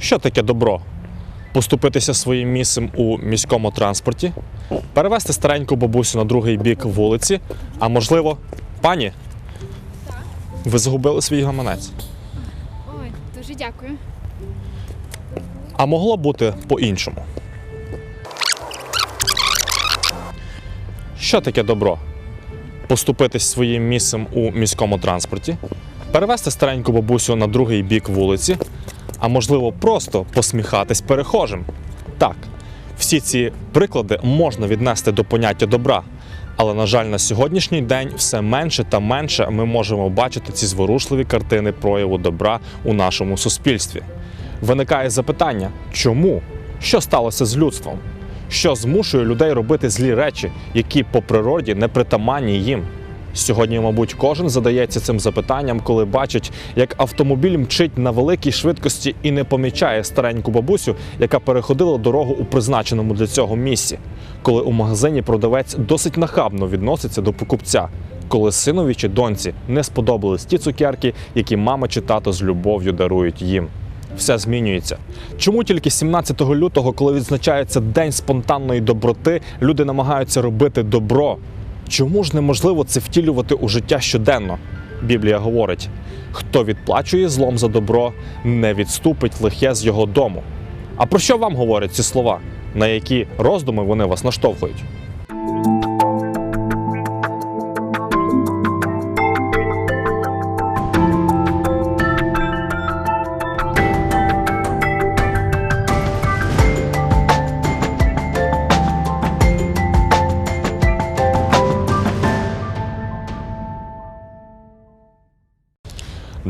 Що таке добро? Поступитися своїм місцем у міському транспорті, перевезти стареньку бабусю на другий бік вулиці, а можливо, пані, ви загубили свій гаманець. Ой, дуже дякую. А могло бути по-іншому. Що таке добро? Поступитись своїм місцем у міському транспорті, перевезти стареньку бабусю на другий бік вулиці, а можливо, просто посміхатись перехожим. Так, всі ці приклади можна віднести до поняття добра. Але, на жаль, на сьогоднішній день все менше та менше ми можемо бачити ці зворушливі картини прояву добра у нашому суспільстві. Виникає запитання, чому? Що сталося з людством? Що змушує людей робити злі речі, які по природі не притаманні їм? Сьогодні, мабуть, кожен задається цим запитанням, коли бачить, як автомобіль мчить на великій швидкості і не помічає стареньку бабусю, яка переходила дорогу у призначеному для цього місці, коли у магазині продавець досить нахабно відноситься до покупця, коли синові чи доньці не сподобались ті цукерки, які мама чи тато з любов'ю дарують їм. Все змінюється. Чому тільки 17 лютого, коли відзначається День спонтанної доброти, люди намагаються робити добро? Чому ж неможливо це втілювати у життя щоденно? Біблія говорить: хто відплачує злом за добро, не відступить лихе з його дому. А про що вам говорять ці слова? На які роздуми вони вас наштовхують?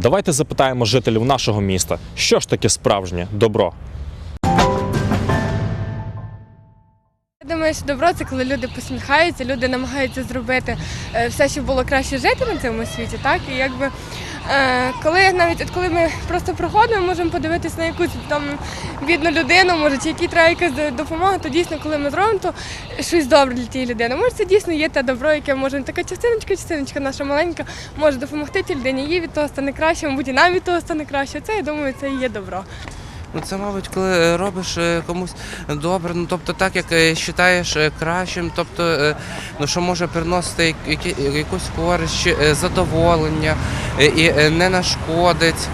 Давайте запитаємо жителів нашого міста, що ж таке справжнє добро. Я думаю, що добро це коли люди посміхаються, люди намагаються зробити е, все, щоб було краще жити на цьому світі. Так і якби коли навіть от коли ми просто проходимо, можемо подивитися на якусь там бідну людину, може, чи якій треба якась допомога, то дійсно, коли ми зробимо, то щось добре для тієї людини. Може, це дійсно є те добро, яке може така частиночка, частиночка наша маленька може допомогти тій людині. Їй від того стане краще, мабуть, і нам від того стане краще. Це я думаю, це і є добро. Ну, це, мабуть, коли е, робиш е, комусь добре, ну тобто так, як вважаєш е, кращим, тобто, ну що може приносити які- якусь користь, задоволення і не нашкодить.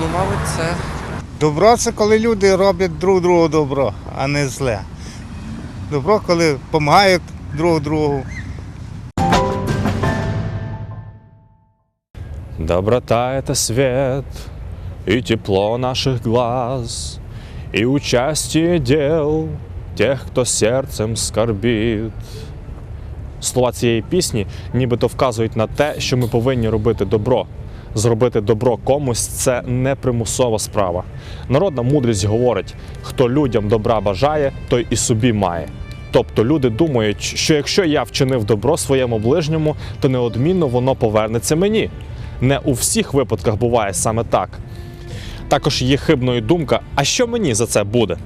Ну, мабуть, це. Добро це коли люди роблять друг другу добро, а не зле. Добро, коли допомагають друг другу. Доброта – это свет и тепло наших глаз, и участие дел тех, кто серцем скорбит. Слова цієї пісні нібито вказують на те, що ми повинні робити добро. Зробити добро комусь це не примусова справа. Народна мудрість говорить: хто людям добра бажає, той і собі має. Тобто люди думають, що якщо я вчинив добро своєму ближньому, то неодмінно воно повернеться мені. Не у всіх випадках буває саме так. Також є хибною думка: а що мені за це буде?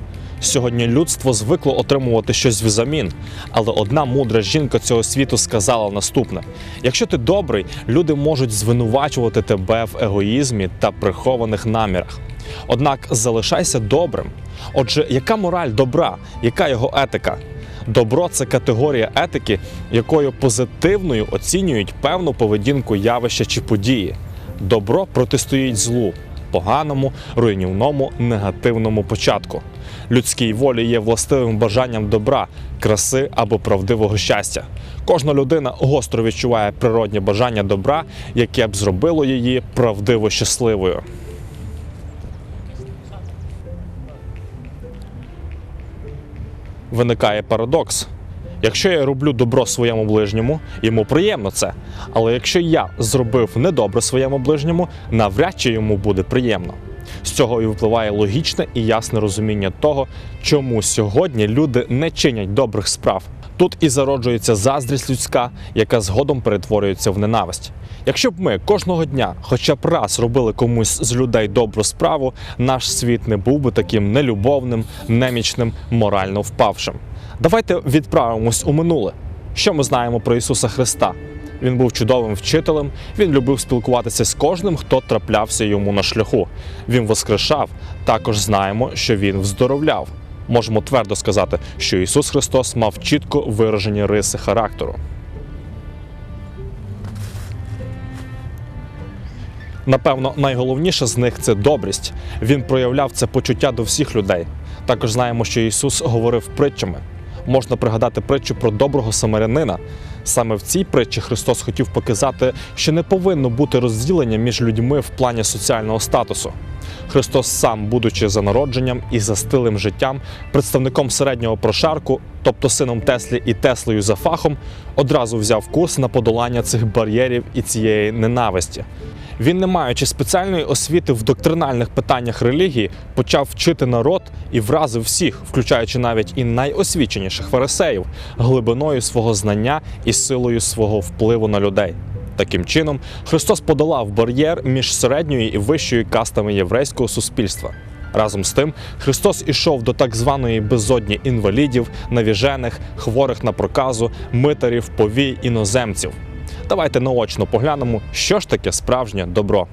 Сьогодні людство звикло отримувати щось взамін, але одна мудра жінка цього світу сказала наступне: якщо ти добрий, люди можуть звинувачувати тебе в егоїзмі та прихованих намірах. Однак залишайся добрим. Отже, яка мораль добра, яка його етика? Добро це категорія етики, якою позитивною оцінюють певну поведінку явища чи події. Добро протистоїть злу, поганому, руйнівному, негативному початку. Людській волі є властивим бажанням добра, краси або правдивого щастя. Кожна людина гостро відчуває природнє бажання добра, яке б зробило її правдиво щасливою. Виникає парадокс. Якщо я роблю добро своєму ближньому, йому приємно це. Але якщо я зробив недобре своєму ближньому, навряд чи йому буде приємно. З цього і випливає логічне і ясне розуміння того, чому сьогодні люди не чинять добрих справ. Тут і зароджується заздрість людська, яка згодом перетворюється в ненависть. Якщо б ми кожного дня, хоча б раз робили комусь з людей добру справу, наш світ не був би таким нелюбовним, немічним, морально впавшим. Давайте відправимось у минуле. Що ми знаємо про Ісуса Христа? Він був чудовим вчителем, він любив спілкуватися з кожним, хто траплявся йому на шляху. Він воскрешав. Також знаємо, що він вздоровляв. Можемо твердо сказати, що Ісус Христос мав чітко виражені риси характеру. Напевно, найголовніше з них це добрість. Він проявляв це почуття до всіх людей. Також знаємо, що Ісус говорив притчами. Можна пригадати притчу про доброго самарянина. Саме в цій притчі Христос хотів показати, що не повинно бути розділення між людьми в плані соціального статусу. Христос сам, будучи за народженням і за стилем життям, представником середнього прошарку, тобто сином Теслі і Теслею за фахом, одразу взяв курс на подолання цих бар'єрів і цієї ненависті. Він, не маючи спеціальної освіти в доктринальних питаннях релігії, почав вчити народ і вразив всіх, включаючи навіть і найосвіченіших фарисеїв, глибиною свого знання і силою свого впливу на людей. Таким чином, Христос подолав бар'єр між середньою і вищою кастами єврейського суспільства. Разом з тим, Христос ішов до так званої безодні інвалідів, навіжених, хворих на проказу, митарів, повій, іноземців. Давайте наочно поглянемо, що ж таке справжнє добро.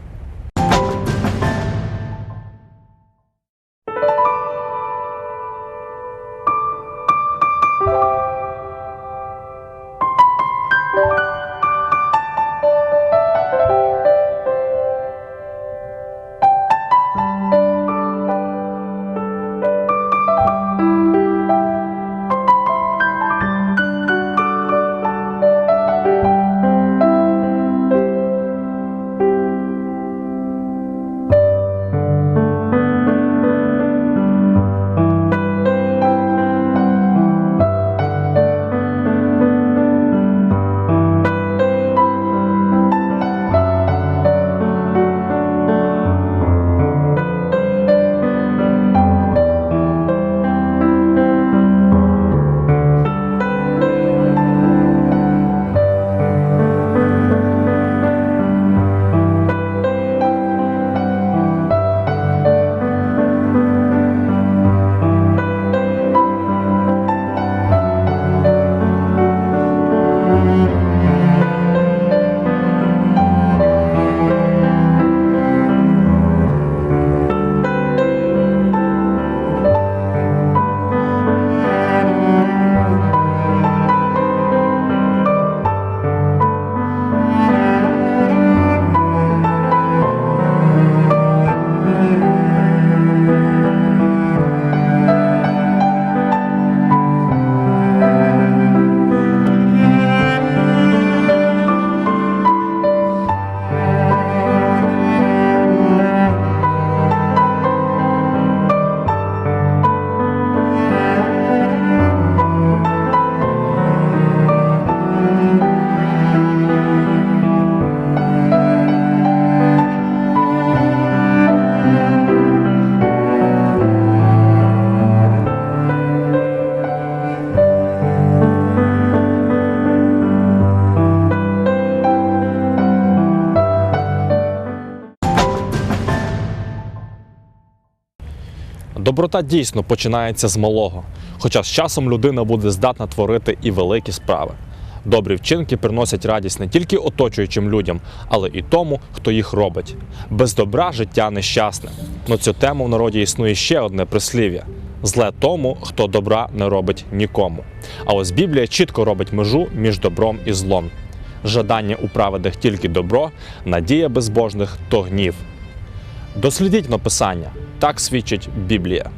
Доброта дійсно починається з малого, хоча з часом людина буде здатна творити і великі справи. Добрі вчинки приносять радість не тільки оточуючим людям, але і тому, хто їх робить. Без добра життя нещасне. На цю тему в народі існує ще одне прислів'я: зле тому, хто добра не робить нікому. А ось Біблія чітко робить межу між добром і злом. Жадання у праведних тільки добро, надія безбожних то гнів. Дослідіть написання. Так свідчить Біблія.